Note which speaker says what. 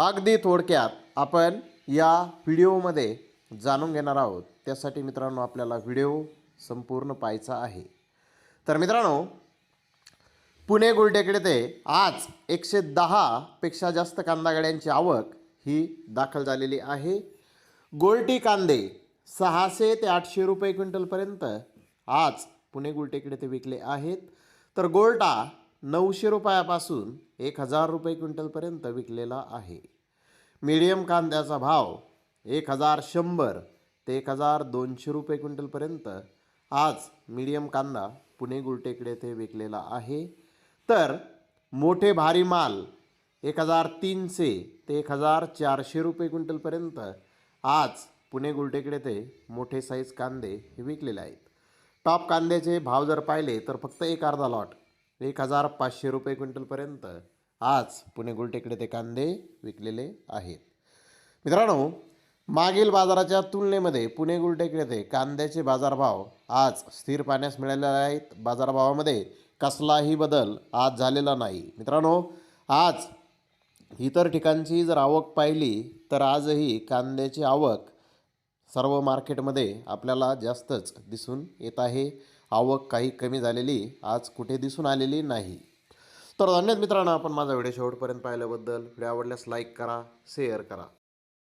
Speaker 1: अगदी थोडक्यात आपण या व्हिडिओमध्ये जाणून घेणार आहोत. त्यासाठी मित्रांनो आपल्याला व्हिडिओ संपूर्ण पाहायचा आहे. तर मित्रांनो पुणे गुलटेकडे ते आज एकशे दहापेक्षा जास्त कांदा गाड्यांची आवक ही दाखल झालेली आहे. गोल्टी कांदे सहाशे ते आठशे रुपये क्विंटलपर्यंत आज पुणे गुलटेकडे ते विकले आहेत. तर गोल्टा नऊशे रुपयापासून एक हजार रुपये क्विंटलपर्यंत विकलेला आहे. मीडियम कांद्याचा भाव एक हजार शंभर ते एक हजार दोनशे रुपये क्विंटलपर्यंत आज मीडियम कांदा पुणे गुलटेकडे ते विकलेला आहे. तर मोठे भारी माल एक हजार तीनशे ते एक हजार चारशे रुपये क्विंटलपर्यंत आज पुणे गुलटेकडे ते मोठे साईज कांदे हे विकलेले आहेत. टॉप कांद्याचे भाव जर पाहिले तर फक्त एक अर्धा लॉट एक हजार पाचशे रुपये क्विंटलपर्यंत आज पुणे गुलटेकडे ते कांदे विकलेले आहेत. मित्रांनो मागील बाजाराच्या तुलनेमध्ये पुणे गुलटेकडे ते कांद्याचे बाजारभाव आज स्थिर पाहण्यास मिळालेले आहेत. बाजारभावामध्ये कसलाही बदल आज झालेला नाही. मित्रांनो आज इतर ठिकाणची जर आवक पाहिली तर आजही कांद्याची आवक सर्व मार्केटमध्ये आपल्याला जास्तच दिसून येत आहे. आवक काही कमी झालेली आज कुठे दिसून आलेली नाही. तर धन्यवाद मित्रांनो आपण माझा व्हिडिओ शेवटपर्यंत पाहिल्याबद्दल. व्हिडिओ आवडल्यास लाईक करा शेअर करा.